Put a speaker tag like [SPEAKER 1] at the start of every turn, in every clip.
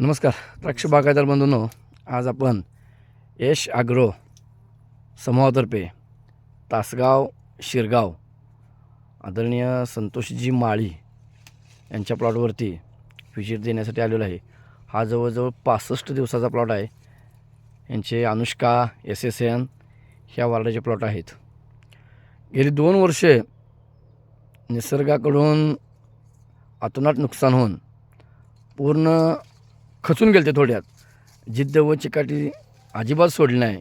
[SPEAKER 1] नमस्कार द्राक्ष बागायदार बंधूंनो आज आपण यश आग्रो समूहातर्फे तासगाव शिरगाव आदरणीय संतोषजी माळी यांच्या प्लॉटवरती व्हिजिट देण्यासाठी आलेलो आहे. हा जवळजवळ पासष्ट दिवसाचा प्लॉट आहे. यांचे अनुष्का एस एस एन ह्या वार्डाचे प्लॉट आहेत. गेली दोन वर्षे निसर्गाकडून अतोनात नुकसान होऊन पूर्ण खचून गेले ते थोड्यात. जिद्द व चिकाटी अजिबात सोडली नाही.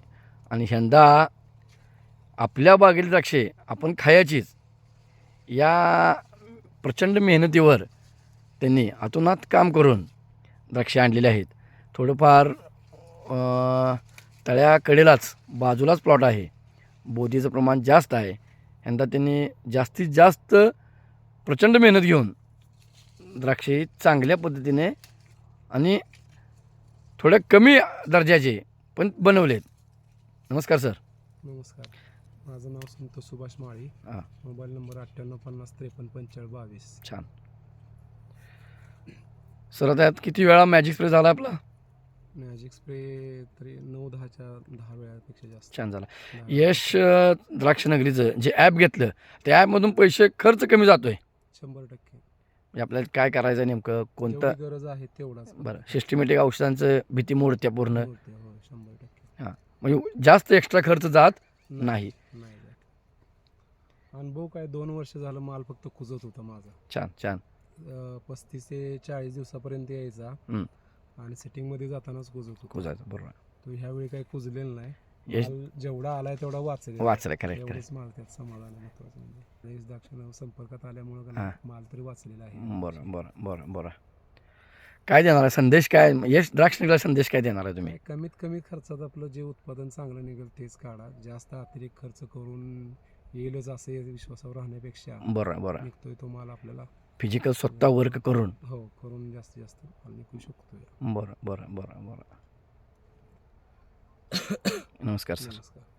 [SPEAKER 1] आणि यंदा आपल्या बागेतील द्राक्षे आपण खायचीच. या प्रचंड मेहनतीवर त्यांनी अतोनात काम करून द्राक्षे आणलेले आहेत. थोडंफार तळ्याकडेलाच बाजूलाच प्लॉट आहे. बोधीचं प्रमाण जास्त आहे. यंदा त्यांनी जास्तीत जास्त प्रचंड मेहनत घेऊन द्राक्षे चांगल्या पद्धतीने आणि थोड्या कमी दर्जाचे पण बनवलेत. नमस्कार सर.
[SPEAKER 2] नमस्कार. माझं नाव संतोष सुभाष माळी.
[SPEAKER 1] हां.
[SPEAKER 2] मोबाईल नंबर अठ्ठ्याण्णव पन्नास त्रेपन्न पंचेचाळीस बावीस.
[SPEAKER 1] छान. सर आता यात किती वेळा मॅजिक स्प्रे झाला आपला?
[SPEAKER 2] मॅजिक स्प्रे तरी नऊ दहाच्या दहा वेळापेक्षा जास्त.
[SPEAKER 1] छान झाला.
[SPEAKER 2] दहा-
[SPEAKER 1] यश अं, द्राक्ष नगरीचं जे ॲप घेतलं त्या ॲपमधून पैसे खर्च कमी जातो आहे
[SPEAKER 2] शंभर टक्के.
[SPEAKER 1] म्हणजे आपल्याला काय करायचं आहे नेमकं? कोणतं?
[SPEAKER 2] जेवढी गरज आहे तेवढाच.
[SPEAKER 1] बरं. सिस्टमॅटिक औषधांचं भीती मोडत्या पूर्ण.
[SPEAKER 2] होते, हो शंभर टक्के.
[SPEAKER 1] म्हणजे जास्त एक्स्ट्रा खर्च जात नाही
[SPEAKER 2] नाही. जात. अनुभव काय? दोन वर्ष झालं माल फक्त कुजत होता माझा.
[SPEAKER 1] छान छान.
[SPEAKER 2] अं, पस्तीस ते चाळीस दिवसापर्यंत यायचा.
[SPEAKER 1] हम्म.
[SPEAKER 2] आणि सेटिंगमध्ये जातानाच कुजत होता.
[SPEAKER 1] कुजायचं बरोबर.
[SPEAKER 2] तो ह्यावेळी काही कुजलेला नाही. माल जेवढा आलाय तेवढा वाचेल.
[SPEAKER 1] वाचलं करेक्ट
[SPEAKER 2] एवढेच माल त्यात आहे महत्वाचं म्हणजे. देश दाक्षिण संपर्कात आल्यामुळं का. नाही, माल तरी वाचलेला आहे.
[SPEAKER 1] बरं बरं बरं बरं. काय देणार आहे? संदेश काय? यश द्राक्ष निघाला संदेश काय देणार आहे तुम्ही?
[SPEAKER 2] कमीत कमी खर्चात आपलं जे उत्पादन चांगलं निघेल तेच काढा. जास्त अतिरिक्त खर्च करून येईलच असे विश्वासावर राहण्यापेक्षा
[SPEAKER 1] बरं बरं.
[SPEAKER 2] निघतोय तो माल आपल्याला.
[SPEAKER 1] फिजिकल स्वतः वर्क करून.
[SPEAKER 2] हो करून जास्तीत जास्त माल निघू शकतोय.
[SPEAKER 1] बरं बरं बरं बरं. नमस्कार सर.
[SPEAKER 2] नमस्कार.